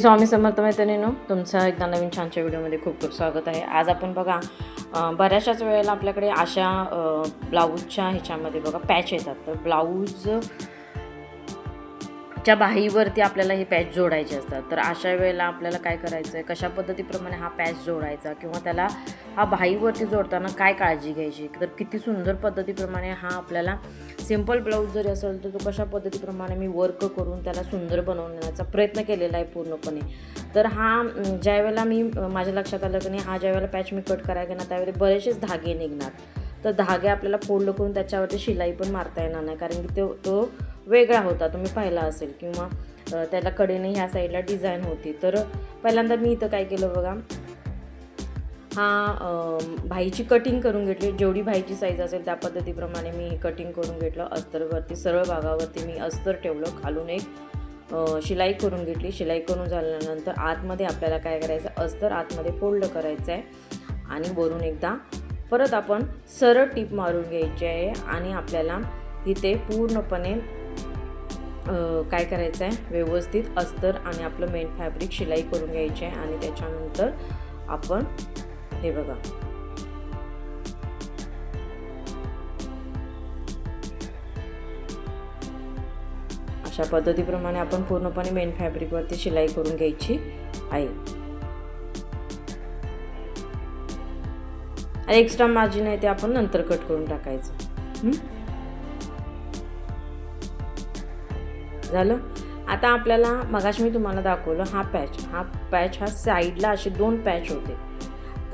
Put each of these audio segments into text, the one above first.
स्वामी समर्थ मैत्रिणीनो तुमचं एकदा नवीन छानच्या व्हिडिओमध्ये खूप खूप स्वागत आहे. आज आपण बघा बऱ्याचशाच वेळेला आपल्याकडे अशा ब्लाऊजच्या ह्याच्यामध्ये बघा पॅच येतात. तर ब्लाऊज च्या बाहीवरती आपल्याला हे पॅच जोडायचे असतात. तर अशा वेळेला आपल्याला काय करायचं आहे कशा पद्धतीप्रमाणे हा पॅच जोडायचा? किंवा त्याला हा बाहीवरती जोडताना काय काळजी घ्यायची? तर किती सुंदर पद्धतीप्रमाणे हा आपल्याला सिंपल ब्लाऊज जरी असेल तर तो कशा पद्धतीप्रमाणे मी वर्क करून त्याला सुंदर बनवण्याचा प्रयत्न केलेला आहे पूर्णपणे. तर हा ज्यावेळेला मी माझ्या लक्षात आलं की नाही हा ज्यावेळेला पॅच मी कट करायला ना त्यावेळी बरेचसेच धागे निघणार. तर धागे आपल्याला फोल्ड करून त्याच्यावरती शिलाई पण मारता येणार नाही कारण की तो तो वेगळा होता तुम्ही पाहिला असेल. किंवा त्याला कडेने ह्या साईडला डिझाईन होती. तर पहिल्यांदा मी इथं काय केलं बघा हा भाईची कटिंग करून घेतली. जेवढी भाईची साईज असेल त्या पद्धतीप्रमाणे मी कटिंग करून घेतलं. अस्तरवरती सरळ भागावरती मी अस्तर ठेवलं. खालून एक शिलाई करून घेतली. शिलाई करून झाल्यानंतर आतमध्ये आपल्याला काय करायचं? अस्तर आतमध्ये फोल्ड करायचं आहे आणि वरून एकदा परत आपण सरळ टीप मारून घ्यायची आहे आणि आपल्याला तिथे पूर्णपणे काय करायचं आहे व्यवस्थित अस्तर आणि आपलं मेन फॅब्रिक शिलाई करून घ्यायचे आहे आणि त्याच्यानंतर आपण हे बघा. अशा पद्धतीप्रमाणे आपण पूर्णपणे मेन फॅब्रिकवरती शिलाई करून घ्यायची आहे. आणि एक्स्ट्रा मार्जिन आहे ते आपण नंतर कट करून टाकायचं. झालं? आता आपल्याला मगाशी मी तुम्हाला दाखवलं हा पॅच हा पॅच हा साईडला असे दोन पॅच होते.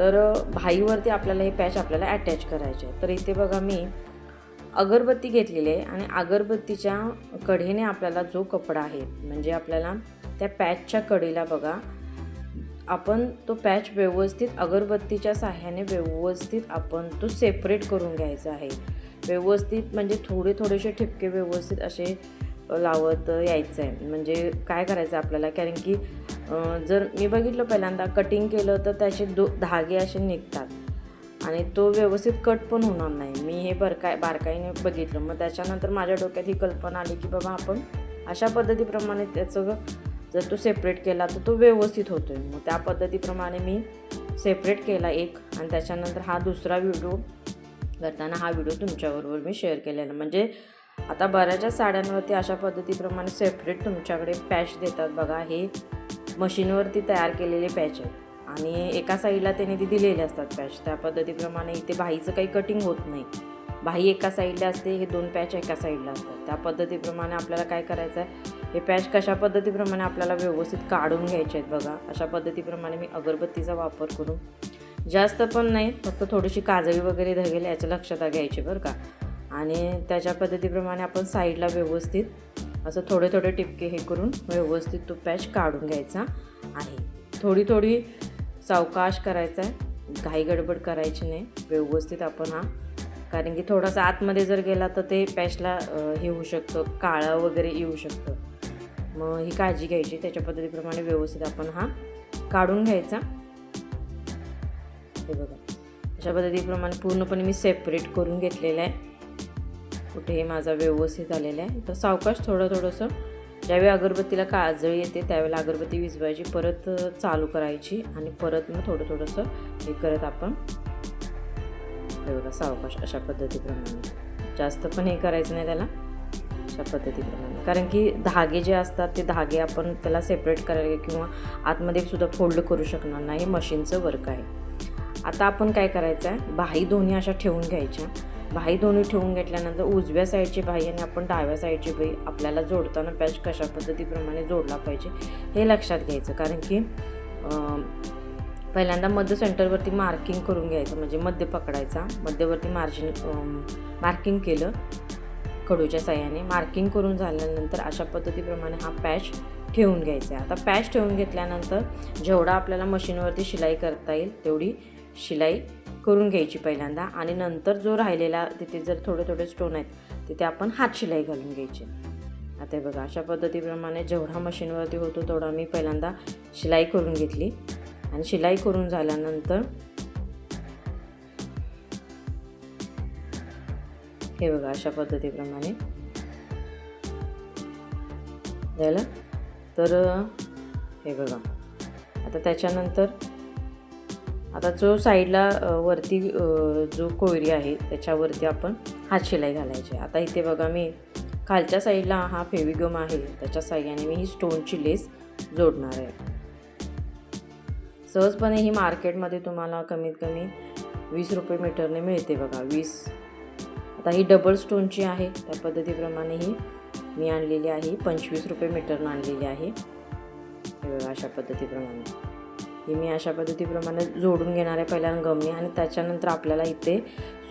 तर भाईवरती आपल्याला हे पॅच आपल्याला अटॅच करायचे आहे. तर इथे बघा मी अगरबत्ती घेतलेली आहे आणि अगरबत्तीच्या कडेने आपल्याला जो कपडा आहे म्हणजे आपल्याला त्या पॅचच्या कडीला बघा आपण तो पॅच व्यवस्थित अगरबत्तीच्या साह्याने व्यवस्थित आपण तो सेपरेट करून घ्यायचा आहे व्यवस्थित म्हणजे थोडे थोडेसे ठिपके व्यवस्थित असे लावत यायचं आहे म्हणजे काय करायचं आपल्याला? कारण की जर मी बघितलं पहिल्यांदा कटिंग केलं तर त्याचे दो धागे असे निघतात. आणि तो व्यवस्थित कट पण होणार नाही. मी हे बरकाय बारकाईने बघितलं. मग त्याच्यानंतर माझ्या डोक्यात ही कल्पना आली की बाबा आपण अशा पद्धतीप्रमाणे त्याचं जर तो सेपरेट केला तर तो व्यवस्थित होतो आहे मग त्या पद्धतीप्रमाणे मी सेपरेट केला एक. आणि त्याच्यानंतर हा दुसरा व्हिडिओ करताना हा व्हिडिओ तुमच्याबरोबर मी शेअर केलेला. म्हणजे आता बऱ्याचशा साड्यांवरती अशा पद्धतीप्रमाणे सेपरेट तुमच्याकडे पॅच देतात बघा. हे मशीनवरती तयार केलेले पॅच आहेत. आणि एका साईडला त्याने ती दिलेले असतात पॅच त्या पद्धतीप्रमाणे इथे बाहीचं काही कटिंग होत नाही. बाही एका साईडला असते हे दोन पॅच एका साईडला असतात. त्या पद्धतीप्रमाणे आपल्याला काय करायचं आहे हे पॅच कशा पद्धतीप्रमाणे आपल्याला व्यवस्थित काढून घ्यायचे आहेत बघा. अशा पद्धतीप्रमाणे मी अगरबत्तीचा वापर करून. जास्त पण नाही फक्त थोडीशी काजळी वगैरे धगेल याच्या लक्षात घ्यायची बरं का. आणि त्याच्या पद्धतीप्रमाणे आपण साईडला व्यवस्थित असं थोडे थोडे टिपके हे करून व्यवस्थित तो पॅच काढून घ्यायचा आहे. थोडी थोडी सावकाश करायचा आहे. घाई गडबड करायची नाही. व्यवस्थित आपण हा कारण की थोडासा आतमध्ये जर गेला तर ते पॅचला हे होऊ शकतं काळं वगैरे येऊ शकतं. मग ही काळजी घ्यायची. त्याच्या पद्धतीप्रमाणे व्यवस्थित आपण हा काढून घ्यायचा. हे बघा. अशा पद्धतीप्रमाणे पूर्णपणे मी सेपरेट करून घेतलेलं आहे. कुठेही माझा व्यवस्थित आलेला आहे. तर सावकाश थोडं थोडंसं ज्यावेळी अगरबत्तीला काजळी येते त्यावेळेला अगरबत्ती विझवायची परत चालू करायची आणि परत मग थोडं थोडंसं हे करत आपण बघा सावकाश अशा पद्धतीप्रमाणे. जास्त पण हे करायचं नाही त्याला. अशा पद्धतीप्रमाणे. कारण की धागे जे असतात ते धागे आपण त्याला सेपरेट करायला किंवा आतमध्ये सुद्धा फोल्ड करू शकणार नाही. मशीनचं वर्क आहे. आता आपण काय करायचं आहे बाही दोन्ही अशा ठेवून घ्यायच्या. बाही दोन्ही ठेवून घेतल्यानंतर उजव्या साईडची बाही आणि आपण डाव्या साईडची बाई आपल्याला जोडताना पॅच कशा पद्धतीप्रमाणे जोडला पाहिजे हे लक्षात घ्यायचं. कारण की पहिल्यांदा मध्य सेंटरवरती मार्किंग करून घ्यायचं म्हणजे मध्य पकडायचा. मध्यवरती मार्जिन मार्किंग केलं खडूच्या साह्याने. मार्किंग करून झाल्यानंतर अशा पद्धतीप्रमाणे हा पॅच ठेवून घ्यायचा आहे. आता पॅच ठेवून घेतल्यानंतर जेवढा आपल्याला मशीनवरती शिलाई करता येईल तेवढी शिलाई करून घ्यायची पहिल्यांदा आणि नंतर जो राहिलेला तिथे जर थोडे थोडे स्टोन आहेत तिथे आपण हात शिलाई घालून घ्यायची. आता हे बघा अशा पद्धतीप्रमाणे जेवढा मशीनवरती होतो तेवढा मी पहिल्यांदा शिलाई करून घेतली. आणि शिलाई करून झाल्यानंतर हे बघा अशा पद्धतीप्रमाणे. झालं? तर हे बघा. आता त्याच्यानंतर आता जो साईडला वरती जो कोयरी आहे त्याच्यावरती आपण हात शिलाई घालायची आता इथे बघा मी खालच्या साईडला हा फेविगम आहे त्याच्या साह्याने मी ही स्टोनची लेस जोडणार आहे. सहजपणे ही मार्केटमध्ये तुम्हाला कमीत कमी वीस रुपये मीटरने मिळते बघा वीस. आता ही डबल स्टोनची आहे त्या पद्धतीप्रमाणे ही मी आणलेली आहे पंचवीस रुपये मीटरनं आणलेली आहे. अशा पद्धतीप्रमाणे. हे मी अशा पद्धतीप्रमाणे जोडून घेणार आहे पहिल्यांदा गमणी आणि त्याच्यानंतर आपल्याला इथे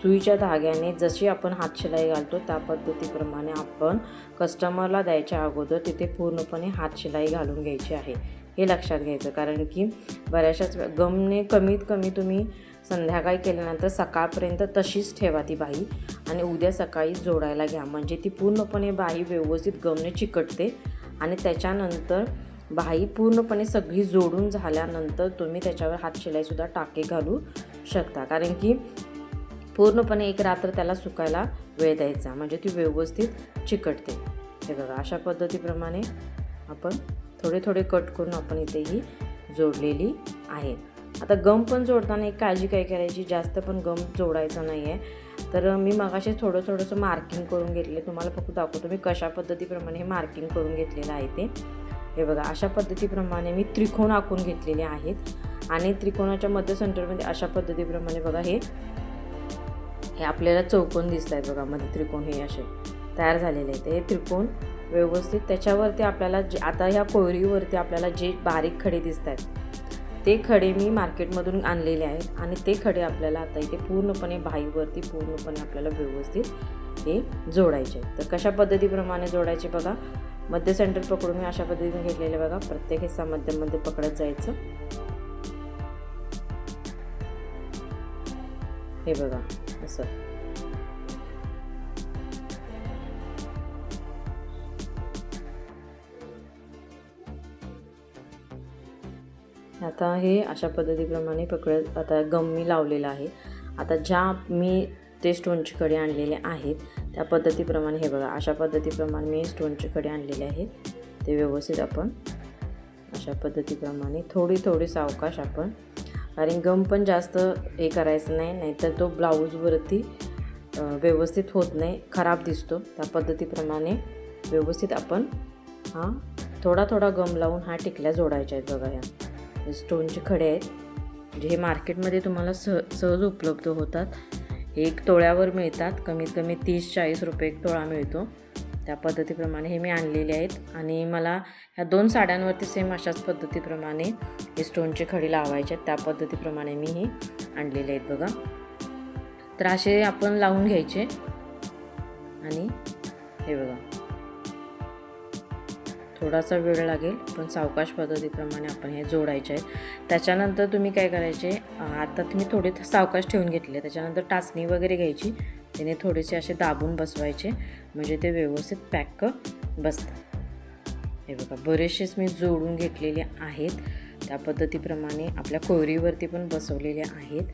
सुईच्या धाग्याने जशी आपण हात शिलाई घालतो त्या पद्धतीप्रमाणे आपण कस्टमरला द्यायच्या अगोदर तिथे पूर्णपणे हात शिलाई घालून घ्यायची आहे. हे लक्षात घ्यायचं कारण की बऱ्याचशाच गमने कमीत कमी तुम्ही संध्याकाळी केल्यानंतर सकाळपर्यंत तशीच ठेवा ती बाई आणि उद्या सकाळी जोडायला घ्या. म्हणजे ती पूर्णपणे बाई व्यवस्थित गमने चिकटते आणि त्याच्यानंतर बाई पूर्णपणे सगळी जोडून झाल्यानंतर तुम्ही त्याच्यावर हात शिलाईसुद्धा टाके घालू शकता. कारण की पूर्णपणे एक रात्र त्याला सुकायला वेळ द्यायचा. म्हणजे ती व्यवस्थित चिकटते. हे बघा अशा पद्धतीप्रमाणे आपण थोडे थोडे कट करून आपण इथे ही जोडलेली आहे. आता गम पण जोडताना एक काळजी काय करायची? जास्त पण गम जोडायचा नाही आहे तर मी मगाशी थोडं थोडंसं मार्किंग करून घेतले. तुम्हाला फक्त दाखवतो मी कशा पद्धतीप्रमाणे हे मार्किंग करून घेतलेलं आहे ते. हे बघा अशा पद्धतीप्रमाणे मी त्रिकोण आखून घेतलेले आहेत. आणि त्रिकोणाच्या मध्य सेंटरमध्ये अशा पद्धतीप्रमाणे बघा हे हे आपल्याला चौकोन दिसत आहेत बघा मध्ये त्रिकोण हे असे तयार झालेले आहेत. हे त्रिकोण व्यवस्थित त्याच्यावरती आपल्याला जे आता ह्या कोयरीवरती आपल्याला जे बारीक खडे दिसत आहेत ते खडे मी मार्केटमधून आणलेले आहेत. आणि ते खडे आपल्याला आता इथे पूर्णपणे बाईवरती पूर्णपणे आपल्याला व्यवस्थित हे जोडायचे आहेत. तर कशा पद्धतीप्रमाणे जोडायचे बघा मध्य सेंटर पकडून मी अशा पद्धतीने घेतलेले बघा. प्रत्येक हिस्सा मध्यमध्ये पकडत जायचं. हे बघा असं. आता हे अशा पद्धतीप्रमाणे पकडत आता गम मी लावलेला आहे. आता ज्या मी ते स्टोनचे कडे आणलेले आहेत त्या पद्धतीप्रमाणे हे बघा अशा पद्धतीप्रमाणे मी स्टोनचे खडे आणलेले आहेत ते व्यवस्थित आपण अशा पद्धतीप्रमाणे थोडी थोडी सावकाश आपण कारण गम पण जास्त हे करायचं नाही नाहीतर तो ब्लाऊजवरती व्यवस्थित होत नाही खराब दिसतो. त्या पद्धतीप्रमाणे व्यवस्थित आपण हा थोडा थोडा गम लावून हा टिकल्या जोडायच्या आहेत बघा ह्या स्टोनचे खडे आहेत. जे हे मार्केटमध्ये तुम्हाला सह सहज उपलब्ध होतात. एक तोळ्यावर मिळतात कमीत कमी तीस चाळीस रुपये एक तोळा मिळतो. त्या पद्धतीप्रमाणे हे मी आणलेले आहेत. आणि मला ह्या दोन साड्यांवरती सेम अशाच पद्धतीप्रमाणे हे स्टोनचे खडे लावायचे आहेत. त्या पद्धतीप्रमाणे मी हे आणलेले आहेत बघा. तर असे आपण लावून घ्यायचे. आणि हे बघा. थोडासा वेळ लागेल पण सावकाश पद्धतीप्रमाणे आपण हे जोडायचे आहे त्याच्यानंतर तुम्ही काय करायचे आता तुम्ही थोडे सावकाश ठेवून घेतले त्याच्यानंतर टाचणी वगैरे घ्यायची त्याने थोडेसे असे दाबून बसवायचे म्हणजे ते व्यवस्थित पॅक बसतात. हे बघा बरेचसेच मी जोडून घेतलेले आहेत. त्या पद्धतीप्रमाणे आपल्या कोयरीवरती पण बसवलेले आहेत.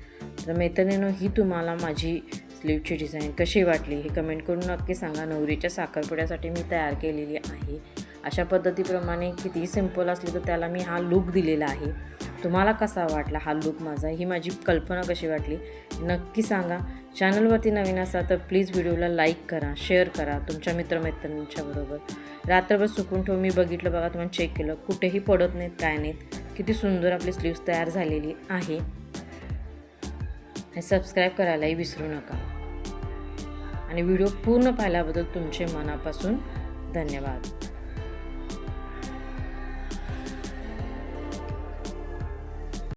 तर मैत्रिणीनं ही तुम्हाला माझी स्लीवची डिझाईन कशी वाटली हे कमेंट करून नक्की सांगा. नवरीच्या साखरपुड्यासाठी मी तयार केलेली आहे. अशा पद्धतीप्रमाणे कितीही सिंपल असली तर त्याला मी हा लुक दिलेला आहे. तुम्हाला कसा वाटला हा लुक माझा? ही माझी कल्पना कशी वाटली? नक्की सांगा. चॅनलवरती नवीन असा तर प्लीज व्हिडिओला लाईक करा शेअर करा तुमच्या मित्रमैत्रिणींच्याबरोबर रात्रभर सुकून ठेवून मी बघितलं बघा तुम्हाला चेक केलं. कुठेही पडत नाहीत काय नाहीत. किती सुंदर आपली स्लीव्स तयार झालेली आहे. हे सबस्क्राईब करायलाही विसरू नका. आणि व्हिडिओ पूर्ण पाहिल्याबद्दल तुमचे मनापासून धन्यवाद.